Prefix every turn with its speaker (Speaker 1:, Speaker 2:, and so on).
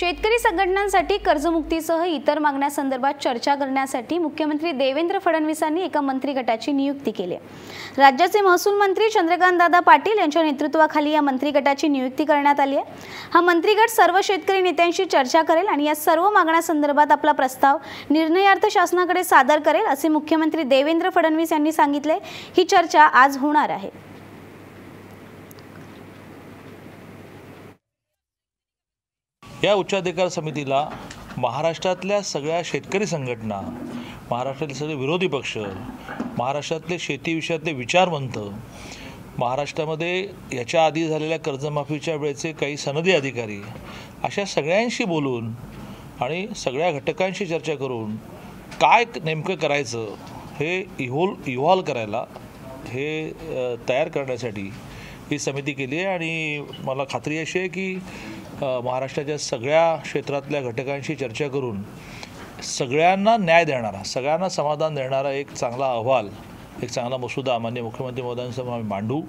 Speaker 1: शेतकरी संघटनांसाठी कर्जमुक्तीसह इतर मागण्यासंदर्भात चर्चा करण्यासाठी मुख्यमंत्री देवेंद्र फडणवीसांनी एका मंत्री गटाची नियुक्ती केली आहे. राज्याचे महसूल मंत्री चंद्रकांतदादा पाटील यांच्या नेतृत्वाखाली या मंत्री गटाची नियुक्ती करण्यात आली आहे. हा मंत्रीगट सर्व शेतकरी नेत्यांशी चर्चा करेल आणि या सर्व मागण्यासंदर्भात आपला प्रस्ताव निर्णयार्थ शासनाकडे सादर करेल असे मुख्यमंत्री देवेंद्र फडणवीस यांनी सांगितले. ही चर्चा आज होणार आहे.
Speaker 2: या उच्चाधिकार समितीला महाराष्ट्रातल्या सगळ्या शेतकरी संघटना महाराष्ट्रातले सगळे विरोधी पक्ष महाराष्ट्रातले शेतीविषयातले विचारवंत महाराष्ट्रामध्ये याच्या आधी झालेल्या कर्जमाफीच्या वेळेचे काही सनदी अधिकारी अशा सगळ्यांशी बोलून आणि सगळ्या घटकांशी चर्चा करून काय नेमकं करायचं हे इहोल इव्हॉल्व करायला हे तयार करण्यासाठी ही समिती केली आहे. आणि मला खात्री अशी आहे की महाराष्ट्राच्या सगळ्या क्षेत्रातल्या घटकांशी चर्चा करून सगळ्यांना न्याय देणारा सगळ्यांना समाधान देणारा एक चांगला अहवाल एक चांगला मसुदा मान्य मुख्यमंत्री महोदयांसमोर आम्ही मांडू.